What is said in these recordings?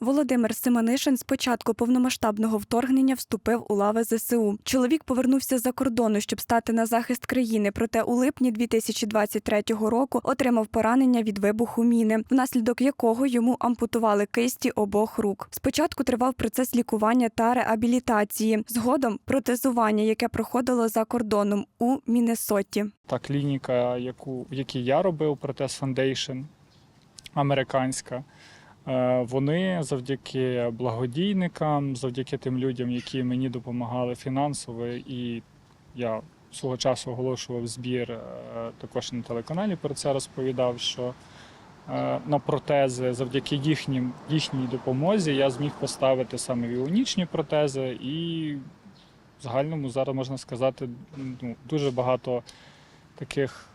Володимир Симонишин з початку повномасштабного вторгнення вступив у лави ЗСУ. Чоловік повернувся за кордону, щоб стати на захист країни. Проте у липні 2023 року отримав поранення від вибуху міни, внаслідок якого йому ампутували кисті обох рук. Спочатку тривав процес лікування та реабілітації, згодом протезування, яке проходило за кордоном у Міннесоті. Та клініка, яку, в якій я робив, Протез Foundation, американська. Е, Вони завдяки благодійникам, завдяки тим людям, які мені допомагали фінансово, і я свого часу оголошував збір е, також на телеканалі про це розповідав, що е, на протези завдяки їхнім, їхній допомозі я зміг поставити саме іонічні протези, і в загальному зараз можна сказати, ну, дуже багато таких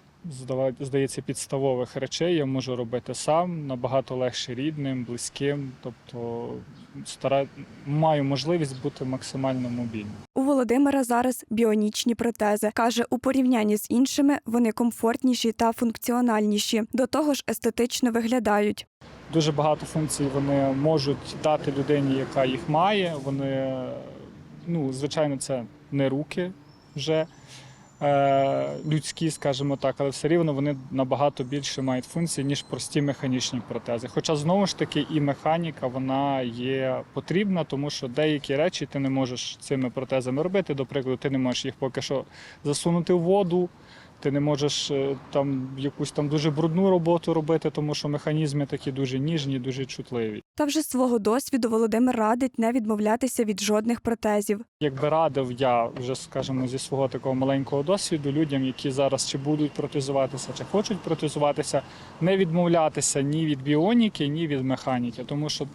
здається підставових речей я можу робити сам набагато легше рідним, близьким. Тобто стара... маю можливість бути максимально мобільним. У Володимира зараз біонічні протези. Каже, у порівнянні з іншими вони комфортніші та функціональніші. До того ж, естетично виглядають. Дуже багато функцій вони можуть дати людині, яка їх має. Вони, ну, звичайно, це не руки вже людські, скажімо так, але все рівно вони набагато більше мають функцій, ніж прості механічні протези. Хоча знову ж таки і механіка вона є потрібна, тому що деякі речі ти не можеш цими протезами робити. До прикладу, ти не можеш їх поки що засунути в воду. Ти не можеш е, там якусь там дуже брудну роботу робити, тому що механізми такі дуже ніжні, дуже чутливі. Та вже з свого досвіду Володимир радить не відмовлятися від жодних протезів. Якби радив я вже, скажімо, зі свого такого маленького досвіду людям, які зараз чи будуть протезуватися, чи хочуть протезуватися, не відмовлятися ні від біоніки, ні від механіки, тому що.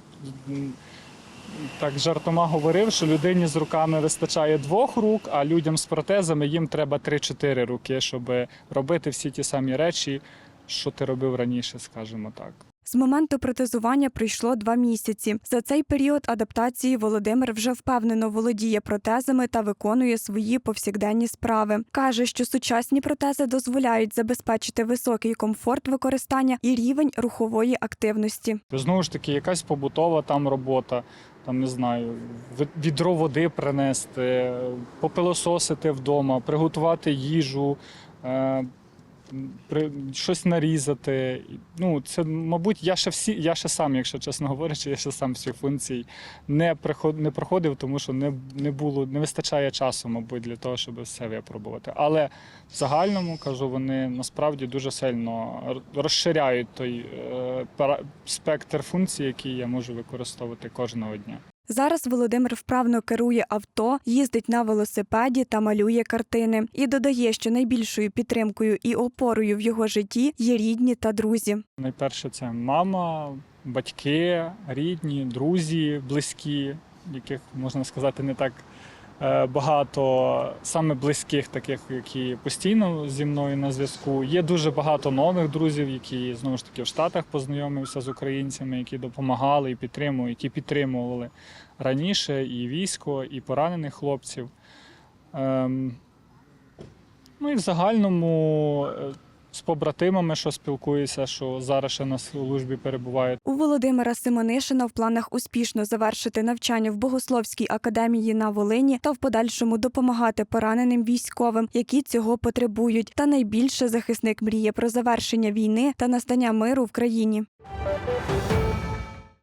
Так жартома говорив, що людині з руками вистачає двох рук, а людям з протезами їм треба 3-4 руки, щоб робити всі ті самі речі, що ти робив раніше, скажімо так. З моменту протезування пройшло два місяці. За цей період адаптації Володимир вже впевнено володіє протезами та виконує свої повсякденні справи. Каже, що сучасні протези дозволяють забезпечити високий комфорт використання і рівень рухової активності. Знову ж таки, якась побутова там робота, там не знаю, відро води принести, попилососити вдома, приготувати їжу, е, щось нарізати. Ну, це, мабуть, я ще всі, я ще сам, якщо чесно говорячи, я ще сам всіх функцій не приход, не проходив, тому що не, не було, не вистачає часу, мабуть, для того, щоб все випробувати. Але в загальному кажу, вони насправді дуже сильно розширяють той е, спектр функцій, які я можу використовувати кожного дня. Зараз Володимир вправно керує авто, їздить на велосипеді та малює картини. І додає, що найбільшою підтримкою і опорою в його житті є рідні та друзі. Найперше, це мама, батьки, рідні, друзі, близькі, яких можна сказати не так багато, саме близьких, таких, які постійно зі мною на зв'язку. Є дуже багато нових друзів, які знову ж таки в Штатах познайомився з українцями, які допомагали і підтримують, які підтримували раніше і військо, і поранених хлопців. Ем, ну і в загальному. З побратимами, що спілкуюся, що зараз ще на службі перебувають. У Володимира Симонишина в планах успішно завершити навчання в Богословській академії на Волині та в подальшому допомагати пораненим військовим, які цього потребують. Та найбільше захисник мріє про завершення війни та настання миру в країні.